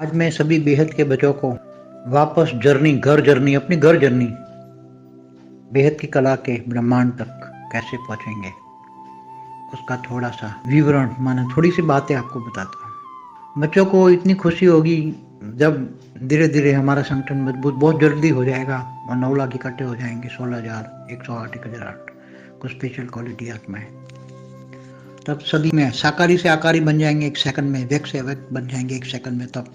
आज मैं सभी बेहद के बच्चों को वापस जर्नी, घर जर्नी, अपनी घर जर्नी, बेहद की कला के ब्रह्मांड तक कैसे पहुँचेंगे, उसका थोड़ा सा विवरण, माना थोड़ी सी बातें आपको बताता हूँ। बच्चों को इतनी खुशी होगी जब धीरे धीरे हमारा संगठन मज़बूत, बहुत जल्दी हो जाएगा और नौ लाख इकट्ठे हो जाएँगे सोलह हज़ार, एक सौ आठ, एक हज़ार आठ, कुछ स्पेशल क्वालिटी है तब सभी में साकारी से आकारी बन जाएँगे, एक सेकंड में, व्यक्त से अव्यक्त बन जाएँगे, एक सेकंड में तब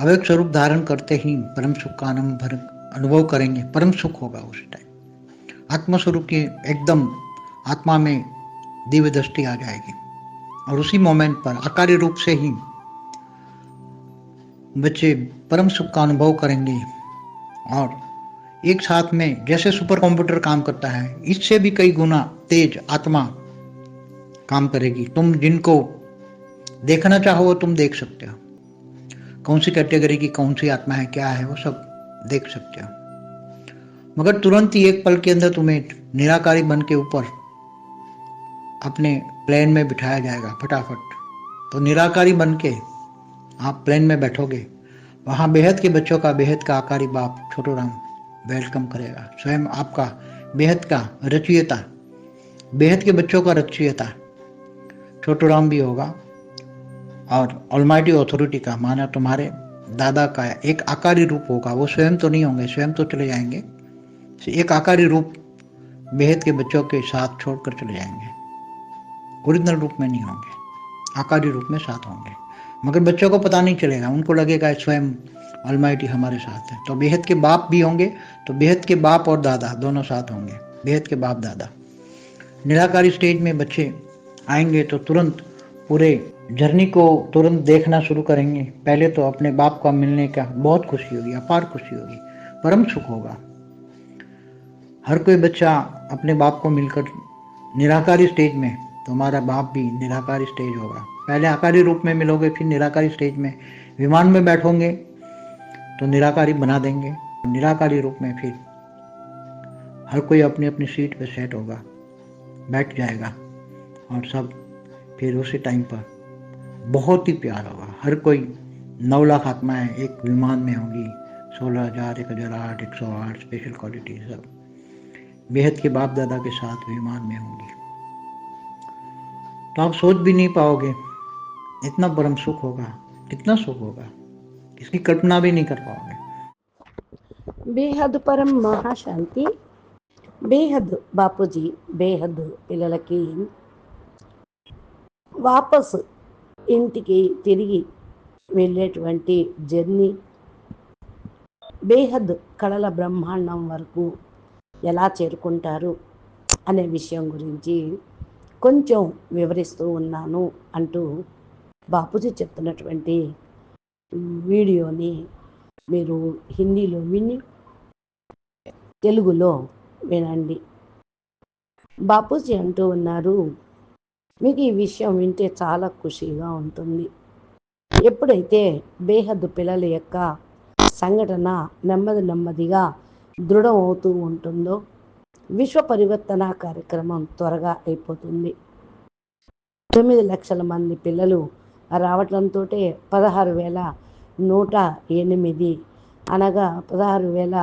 अव्यक्त स्वरूप धारण करते ही परम सुख का आनंद भर अनुभव करेंगे। परम सुख होगा उस टाइम आत्मा स्वरूप की एकदम आत्मा में दिव्य दृष्टि आ जाएगी। और उसी मोमेंट पर आकारी रूप से ही बच्चे परम सुख का अनुभव करेंगे। और एक साथ में जैसे सुपर कंप्यूटर काम करता है, इससे भी कई गुना तेज आत्मा काम करेगी। तुम जिनको देखना चाहो तुम देख सकते हो। कौन सी कैटेगरी की, कौन सी आत्मा है, क्या है, वो सब देख सकते हो। मगर तुरंत ही एक पल के अंदर तुम्हें निराकारी बन के ऊपर अपने प्लेन में बिठाया जाएगा, फटाफट। तो निराकारी बन के आप प्लेन में बैठोगे, वहाँ बेहद के बच्चों का, बेहद का आकारी बाप छोटो राम वेलकम करेगा। स्वयं आपका बेहद का रचयिता, बेहद के बच्चों का रचयिता छोटो राम भी होगा। और ऑलमाइटी अथॉरिटी का, माना तुम्हारे दादा का एक आकारी रूप होगा, वो स्वयं तो नहीं होंगे, स्वयं तो चले जाएँगे। एक आकारी रूप बेहद के बच्चों के साथ छोड़कर चले जाएँगे। ओरिजिनल रूप में नहीं होंगे, आकारी रूप में साथ होंगे। मगर बच्चों को पता नहीं चलेगा, उनको लगेगा स्वयं अलमाइटी हमारे साथ है। तो बेहद के बाप भी होंगे तो बेहद के बाप और दादा दोनों साथ होंगे, बेहद के बाप दादा। निराकारी स्टेज में बच्चे आएँगे तो तुरंत पूरे जर्नी को तुरंत देखना शुरू करेंगे। पहले तो अपने बाप का मिलने का बहुत खुशी होगी, अपार खुशी होगी, परम सुख होगा। हर कोई बच्चा अपने बाप को मिलकर निराकारी स्टेज में तो हमारा बाप भी निराकारी स्टेज होगा। पहले आकारी रूप में मिलोगे, फिर निराकारी स्टेज में। विमान में बैठोगे तो निराकारी बना देंगे। निराकारी रूप में फिर हर कोई अपनी अपनी सीट पर सेट होगा, बैठ जाएगा, और सब फिर उसी टाइम पर बहुत ही प्यार होगा हर कोई नौ लाख आत्माएं एक विमान में होंगी सोलह हजार एक हजार आठ एक सौ आठ स्पेशल क्वालिटी सब बेहद के बाप दादा के साथ विमान में होंगी तो आप सोच भी नहीं पाओगे इतना परम सुख होगा कितना सुख होगा इसकी कल्पना भी नहीं कर पाओगे బేహద్ పరం మహాశాంతి బేహద్ బాపూజీ బేహద్ పిల్లలకి వాపస్ ఇంటికి తిరిగి వెళ్ళేటువంటి జర్నీ బేహద్ కళల బ్రహ్మాండం వరకు ఎలా చేరుకుంటారు అనే విషయం గురించి కొంచెం వివరిస్తూ ఉన్నాను అంటూ బాపూజీ చెప్తున్నటువంటి వీడియోని మీరు హిందీలో విని తెలుగులో వినండి. బాపూజీ అంటూ ఉన్నారు మీకు ఈ విషయం వింటే చాలా ఖుషీగా ఉంటుంది. ఎప్పుడైతే బేహద్దు పిల్లల యొక్క సంఘటన నెమ్మది నెమ్మదిగా దృఢం అవుతూ ఉంటుందో విశ్వ పరివర్తన కార్యక్రమం త్వరగా అయిపోతుంది. తొమ్మిది లక్షల మంది పిల్లలు రావటంతో పదహారు వేల నూట ఎనిమిది అనగా పదహారు వేల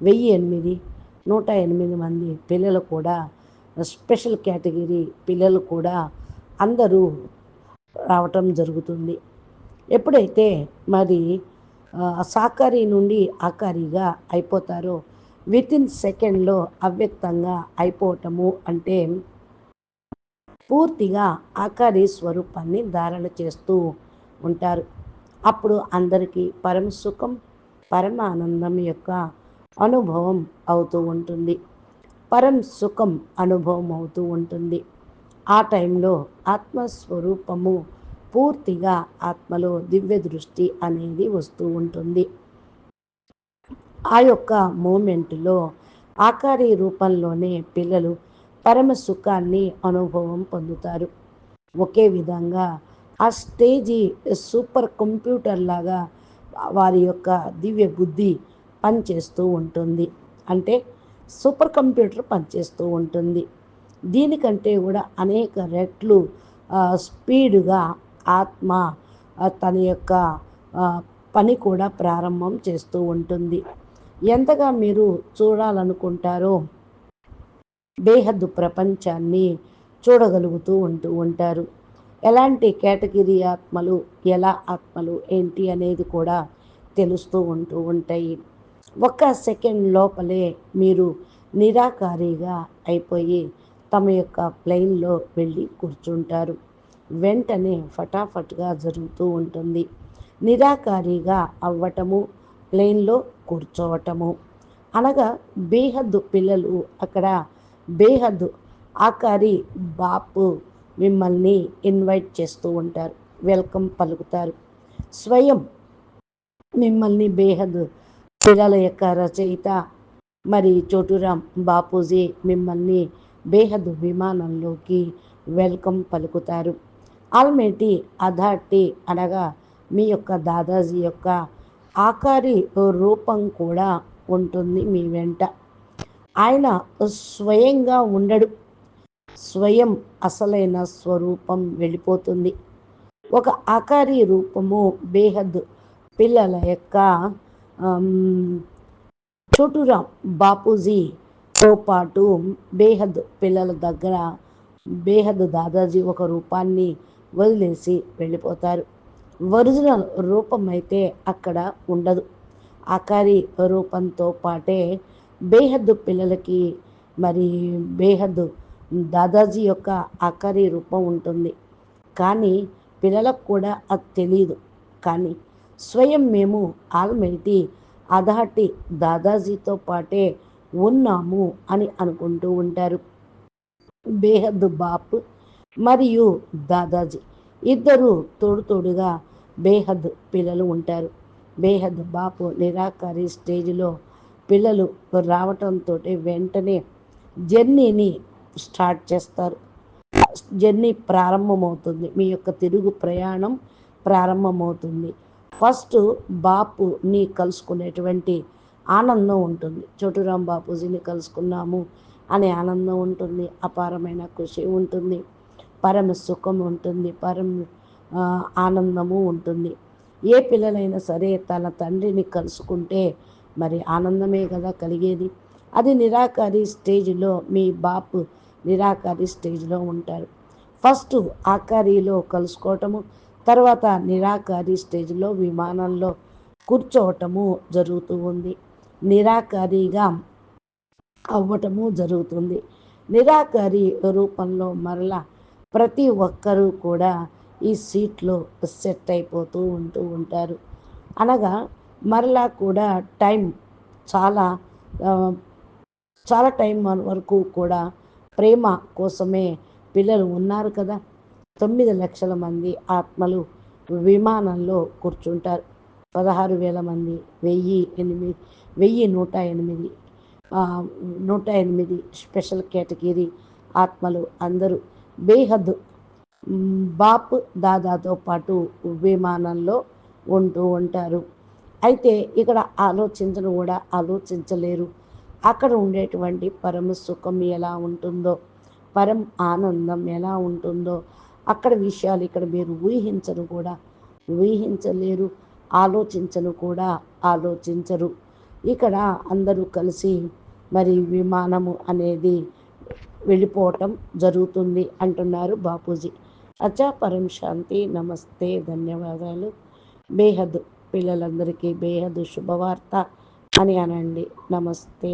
వెయ్యి ఎనిమిది నూట ఎనిమిది మంది పిల్లలు కూడా స్పెషల్ కేటగిరీ పిల్లలు కూడా అందరూ రావటం జరుగుతుంది. ఎప్పుడైతే మరి సాకారి నుండి ఆకారిగా అయిపోతారో విత్ ఇన్ సెకండ్లో అవ్యక్తంగా అయిపోవటము అంటే పూర్తిగా ఆకారి స్వరూపాన్ని ధారణ చేస్తూ ఉంటారు. అప్పుడు అందరికీ పరమ సుఖం పరమ ఆనందం యొక్క అనుభవం అవుతూ ఉంటుంది. పరం సుఖం అనుభవం అవుతూ ఉంటుంది. ఆ టైంలో ఆత్మస్వరూపము పూర్తిగా ఆత్మలో దివ్య దృష్టి అనేది వస్తూ ఉంటుంది. ఆ యొక్క మూమెంట్లో ఆకారి రూపంలోనే పిల్లలు పరమ సుఖాన్ని అనుభవం పొందుతారు. ఒకే విధంగా ఆ స్టేజీ సూపర్ కంప్యూటర్ లాగా వారి యొక్క దివ్య బుద్ధి పనిచేస్తూ ఉంటుంది. అంటే సూపర్ కంప్యూటర్ పనిచేస్తూ ఉంటుంది. దీనికంటే కూడా అనేక రెట్లు స్పీడుగా ఆత్మ తన యొక్క పని కూడా ప్రారంభం చేస్తూ ఉంటుంది. ఎంతగా మీరు చూడాలనుకుంటారో బేహద్దు ప్రపంచాన్ని చూడగలుగుతూ ఉంటూ ఉంటారు. ఎలాంటి కేటగిరీ ఆత్మలు ఎలా ఆత్మలు ఏంటి అనేది కూడా తెలుస్తూ ఉంటూ ఉంటాయి. ఒక్క సెకండ్ లోపలే మీరు నిరాకారిగా అయిపోయి తమ యొక్క ప్లెయిన్లో వెళ్ళి కూర్చుంటారు. వెంటనే ఫటాఫట్గా జరుగుతూ ఉంటుంది. నిరాకారిగా అవ్వటము ప్లేన్లో కూర్చోవటము. అనగా బేహద్దు పిల్లలు అక్కడ బేహద్దు ఆకారి బాపు మిమ్మల్ని ఇన్వైట్ చేస్తూ ఉంటారు. వెల్కమ్ పలుకుతారు. స్వయం మిమ్మల్ని బేహద్ చీరాల యొక్క రచయిత మరి చోటురాం బాపూజీ మిమ్మల్ని బేహద్ విమానంలోకి వెల్కమ్ పలుకుతారు. ఆల్మేటి అథార్టీ అనగా మీ యొక్క దాదాజీ యొక్క ఆకారి రూపం కూడా ఉంటుంది మీ వెంట. ఆయన స్వయంగా ఉండడు. స్వయం అసలైన స్వరూపం వెళ్ళిపోతుంది. ఒక ఆకారి రూపము బేహద్ పిల్లల యొక్క చోటురాం బాపూజీతో పాటు బేహద్ పిల్లల దగ్గర బేహద్ దాదాజీ ఒక రూపాన్ని వదిలేసి వెళ్ళిపోతారు. ఒరిజినల్ రూపం అయితే అక్కడ ఉండదు. ఆకారి రూపంతో పాటే బేహద్దు పిల్లలకి మరి బేహద్దు దాదాజీ యొక్క ఆకారి రూపం ఉంటుంది. కానీ పిల్లలకు కూడా అది తెలియదు కానీ స్వయం మేము ఆల్మైటీ అధాటి దాదాజీతో పాటే ఉన్నాము అని అనుకుంటూ ఉంటారు. బేహద్ బాప్ మరియు దాదాజీ ఇద్దరు తోడు తోడుగా బేహద్ పిల్లలు ఉంటారు. బేహద్ బాపు నిరాకారి స్టేజ్లో పిల్లలు రావటంతో వెంటనే జర్నీని స్టార్ట్ చేస్తారు. జర్నీ ప్రారంభమవుతుంది. మీ యొక్క తిరుగు ప్రయాణం ప్రారంభమవుతుంది. ఫస్ట్ బాపుని కలుసుకునేటువంటి ఆనందం ఉంటుంది. చోటురాం బాపూజీని కలుసుకున్నాము అనే ఆనందం ఉంటుంది. అపారమైన ఖుషి ఉంటుంది. పరమ సుఖం ఉంటుంది. పరమ ఆనందము ఉంటుంది. ఏ పిల్లలైనా సరే తన తండ్రిని కలుసుకుంటే మరి ఆనందమే కదా కలిగేది. అది నిరాకారి స్టేజ్లో మీ బాపు నిరాకారి స్టేజ్లో ఉంటారు. ఫస్ట్ ఆకారిలో కలుసుకోవటము తర్వాత నిరాకారి స్టేజ్లో విమానంలో కూర్చోవటము జరుగుతూ ఉంది. నిరాకారిగా అవ్వటము జరుగుతుంది. నిరాకారి రూపంలో మరలా ప్రతి ఒక్కరూ కూడా ఈ సీట్లో సెట్ అయిపోతూ ఉంటూ ఉంటారు. అనగా మరలా కూడా టైం చాలా చాలా టైం వరకు కూడా ప్రేమ కోసమే పిల్లలు ఉన్నారు కదా. తొమ్మిది లక్షల మంది ఆత్మలు విమానంలో కూర్చుంటారు. పదహారు వేల మంది వెయ్యి ఎనిమిది వెయ్యి నూట ఎనిమిది నూట ఎనిమిది స్పెషల్ కేటగిరీ ఆత్మలు అందరూ బేహద్ బాప్ దాదాతో పాటు విమానంలో ఉంటూ ఉంటారు. అయితే ఇక్కడ ఆలోచించను కూడా ఆలోచించలేరు. అక్కడ ఉండేటువంటి పరమ సుఖం ఎలా ఉంటుందో పరం ఆనందం ఎలా ఉంటుందో అక్కడ విషయాలు ఇక్కడ మీరు ఊహించరు కూడా. ఊహించలేరు ఆలోచించను కూడా ఆలోచించరు. ఇక్కడ అందరూ కలిసి మరి విమానము అనేది వెళ్ళిపోవటం జరుగుతుంది అంటున్నారు బాపూజీ. అచ్చా పరం శాంతి నమస్తే ధన్యవాదాలు. బేహద్ పిల్లలందరికీ బేహద్ శుభవార్త అని అనండి. నమస్తే.